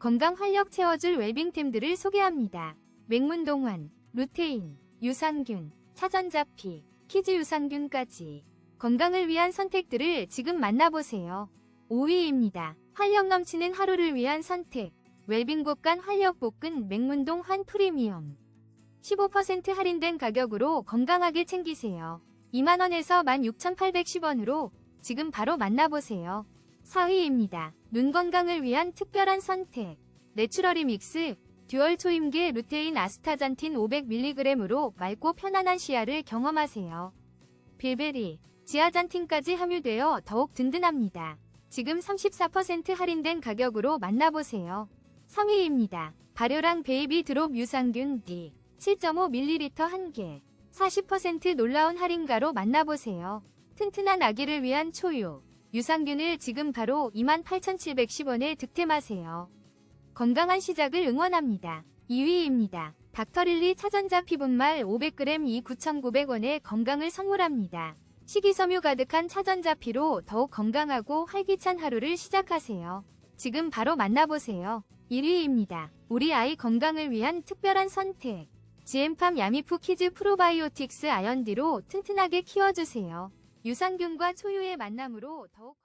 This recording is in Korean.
건강 활력 채워줄 웰빙템들을 소개합니다. 맹문동환, 루테인, 유산균, 차전자피, 키즈 유산균까지 건강을 위한 선택들을 지금 만나보세요. 5위입니다. 활력 넘치는 하루를 위한 선택. 웰빙 곳간 활력 볶은 맹문동 환 프리미엄. 15% 할인된 가격으로 건강하게 챙기세요. 2만원에서 16,810원으로 지금 바로 만나보세요. 4위입니다. 눈 건강을 위한 특별한 선택. 내추러리 믹스 듀얼 초임계 루테인 아스타잔틴 500mg으로 맑고 편안한 시야를 경험하세요. 빌베리, 지아잔틴까지 함유되어 더욱 든든합니다. 지금 34% 할인된 가격으로 만나보세요. 3위입니다. 발효랑 베이비 드롭 유산균 D 7.5ml 1개 40% 놀라운 할인가로 만나보세요. 튼튼한 아기를 위한 초유 유산균을 지금 바로 28,710원에 득템하세요. 건강한 시작을 응원합니다. 2위입니다. 닥터릴리 차전자 피분말 500g 이 9,900원에 건강을 선물합니다. 식이섬유 가득한 차전자 피로 더욱 건강하고 활기찬 하루를 시작하세요. 지금 바로 만나보세요. 1위입니다. 우리 아이 건강을 위한 특별한 선택. GM팜 야미푸 키즈 프로바이오틱스 아연디로 튼튼하게 키워주세요. 유산균과 초유의 만남으로 더욱